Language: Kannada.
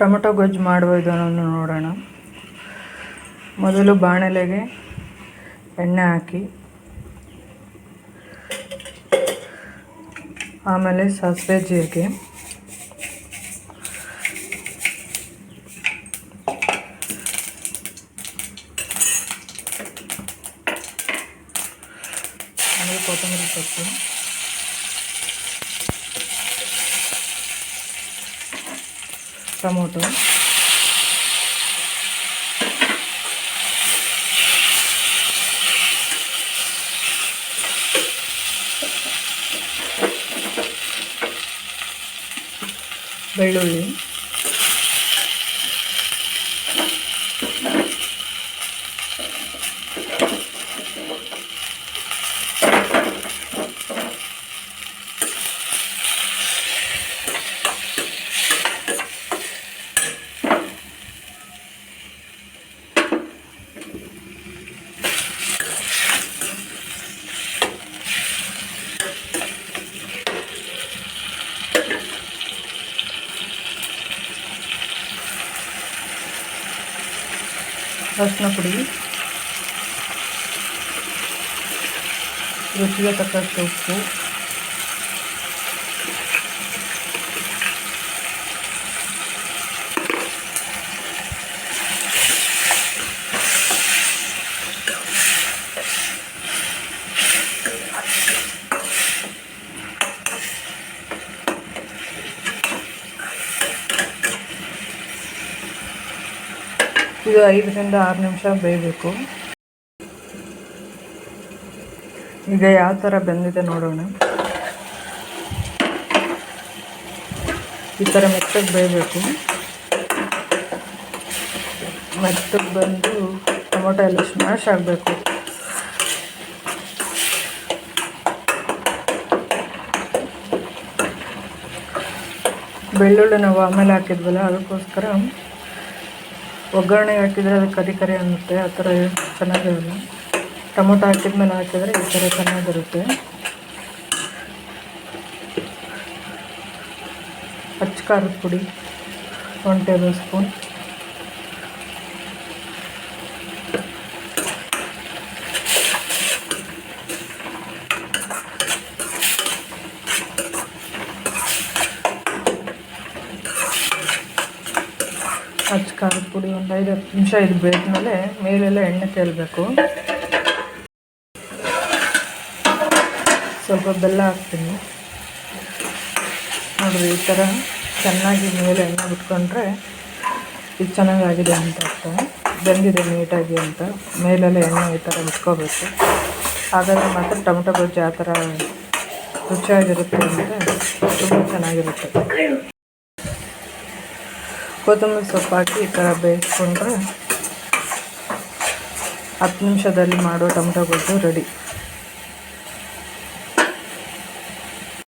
ಟೊಮೆಟೊ ಗೊಜ್ಜು ಮಾಡುವ ವಿಧಾನವನ್ನು ನೋಡೋಣ. ಮೊದಲು ಬಾಣಲೆಗೆ ಎಣ್ಣೆ ಹಾಕಿ, ಆಮೇಲೆ ಸಾಸಿವೆ ಜೀರಿಗೆ, ಆಮೇಲೆ ಕೊತ್ತಂಬರಿ ಸೊಪ್ಪು. ಟೊಮೊಟೊ ಬೆಳ್ಳುಳ್ಳಿ ಅರಿಶಿನ ಪುಡಿ ರುಚಿಗೆ ತಕ್ಕಷ್ಟು ಉಪ್ಪು ಇದು ಐದರಿಂದ ಆರು ನಿಮಿಷ ಬೇಯಬೇಕು. ಈಗ ಯಾವ ಥರ ಬೆಂದಿದೆ ನೋಡೋಣ. ಈ ಥರ ಮೆತ್ತಗೆ ಬೇಯಬೇಕು. ಮೆತ್ತಗೆ ಬಂದು ಟೊಮೊಟೊ ಎಲ್ಲ ಸ್ಮ್ಯಾಶ್ ಆಗಬೇಕು. ಬೆಳ್ಳುಳ್ಳಿ ನಾವು ಆಮೇಲೆ ಹಾಕಿದ್ವಲ್ಲ, ಅದಕ್ಕೋಸ್ಕರ ಒಗ್ಗರಣೆ ಹಾಕಿದರೆ ಅದು ಕರಿ ಕರಿ ಅನ್ನುತ್ತೆ, ಆ ಥರ ಚೆನ್ನಾಗಿರಲ್ಲ ಟೊಮೊಟೊ ಹಾಕಿದ್ಮೇಲೆ ಹಾಕಿದರೆ ಈ ಥರ ಚೆನ್ನಾಗಿರುತ್ತೆ. ಹಚ್ಚ ಖಾರದ ಪುಡಿ ಒನ್ ಟೇಬಲ್ ಸ್ಪೂನ್. ಹಚ್ಚ ಖಾರದ ಪುಡಿ ಒಂದು ಐದು ಹತ್ತು ನಿಮಿಷ ಇದು ಬೇಯ್ದ್ಮೇಲೆ ಮೇಲೆಲ್ಲ ಎಣ್ಣೆ ತೇಲ್ಬೇಕು. ಸ್ವಲ್ಪ ಬೆಲ್ಲ ಹಾಕ್ತೀನಿ. ನೋಡಿರಿ ಈ ಥರ ಚೆನ್ನಾಗಿ ಮೇಲೆ ಎಣ್ಣೆ ಬಿಟ್ಕೊಂಡ್ರೆ ಇದು ಚೆನ್ನಾಗಾಗಿದೆ ಅಂತ ಅರ್ಥ. ಬೆಂದಿದೆ ನೀಟಾಗಿ ಅಂತ. ಮೇಲೆಲ್ಲ ಎಣ್ಣೆ ಈ ಥರ ಬಿಟ್ಕೋಬೇಕು. ಹಾಗಾದರೆ ಮಾತ್ರ ಟೊಮೆಟೊ ಗೊಜ್ಜು ಆ ಥರ ರುಚಿಯಾಗಿರುತ್ತೆ ಅಂದರೆ ತುಂಬ ಚೆನ್ನಾಗಿರುತ್ತೆ. ಕೊತ್ತಂಬರಿ ಸೊಪ್ಪು ಹಾಕಿ ಈ ಥರ ಬೇಯಿಸ್ಕೊಂಡ್ರೆ ಹತ್ತು ನಿಮಿಷದಲ್ಲಿ ಮಾಡೋ ಟೊಮೆಟೊ ಗೊಜ್ಜು ರೆಡಿ.